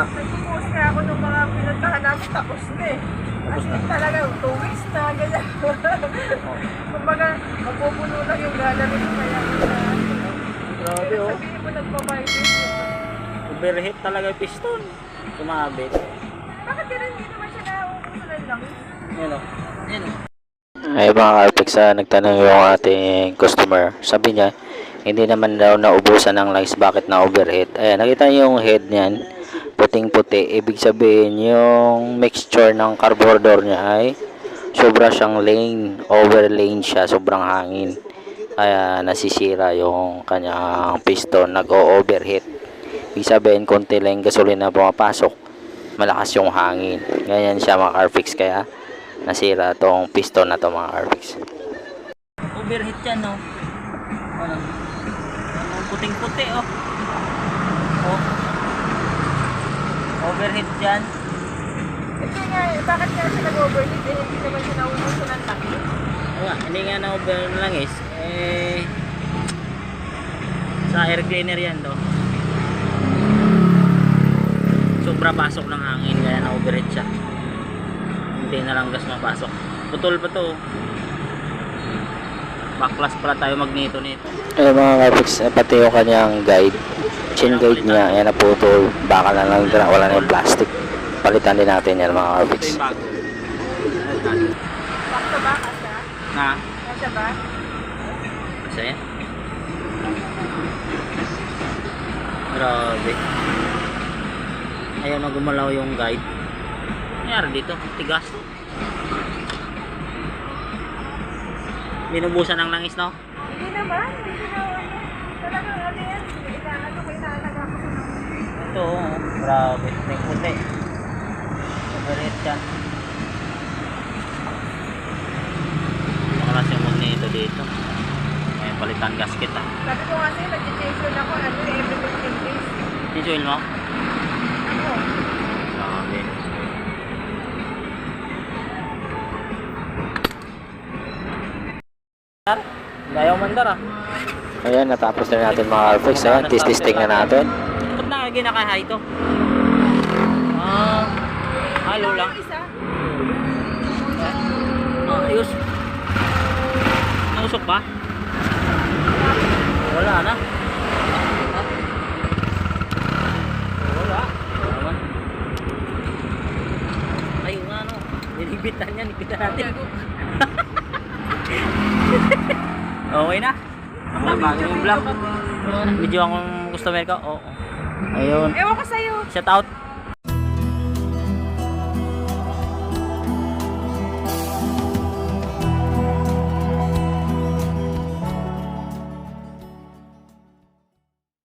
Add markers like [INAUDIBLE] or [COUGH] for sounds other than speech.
Ah. Nag-post nga ako ng mga pinuntahan namin, tapos na eh. Tapos na? talaga, two weeks na, ganyan. [LAUGHS] [LAUGHS] Kumbaga, mapupuno lang yung gallery ko kaya Grabe oh. sabihin mo nagpa-vibrate. Overheat talaga yung piston. Sumabit. Bakit ganun hindi naman siya nauubusan lang? Yan oh. Yan oh. Ay mga Carpex, ah, nagtanong yung ating customer. Sabi niya, hindi naman daw naubusan ng langis. Bakit na overheat? Ayan, nakita niyo yung head niyan. Puting-puti. Ibig sabihin, yung mixture ng carburetor niya ay sobra siyang lane. Over lane siya. Sobrang hangin. Kaya nasisira yung kanyang piston. Nag-overheat. Ibig sabihin, konti lang gasolina pumapasok. Malakas yung hangin. Ganyan siya mga Carpex. Kaya nasira tong piston na to mga Carpex. Overheat yan? Ang puting-puti oh. Oh. Overheat yan. Kasi nga, bakit nga siya nag-overheat? Eh, hindi naman siya nauubusan ng langis. Oo nga, hindi nga na over langis. Eh, sa air cleaner yan to. Sobra pasok ng hangin kaya na overheat siya. Hindi na lang gas mapasok. Putol pa to. Backlash pala tayo magnito nito. Ayun mga Carpex, eh, pati yung kanyang guide. Chin guide niya, ayan na putol. Baka na lang dira, wala na yung plastic. Palitan din natin yan mga Carpex. Ito yung bago. Bakit ba? Kasya? Na, Kasya ba? isa yan. Grabe. Ayaw na gumalaw yung guide. Nangyari dito, tigas. Binubusan ng langis, no? Hindi naman. Hindi naman. Talagang ano yan. Inaano ko, inaalaga ko sa langis. Ito, oh, grabe. May puti. Overheat yan. Makalas yung magneto dito. May palitan gasket, ah. Sabi ko sa'yo, nag-change yun ako. Ano, every 15 days. Tisuin mo? Ako. Gayaw mandar ah. Ayan, natapos na natin mga Carpex. Ayan, tis-testing na natin. Ba't na ginakahay ito? Ah, halo lang. Isa. Ah, ayos. Nausok ba? Wala na. Ah. Wala. Ayun nga no. Nilibitan yan. Nipitan natin. [LAUGHS] [LAUGHS] okay na. Ang bago yung vlog. Video akong customer ko. Oo. Ayun. Ewan ko sa'yo. Shout out.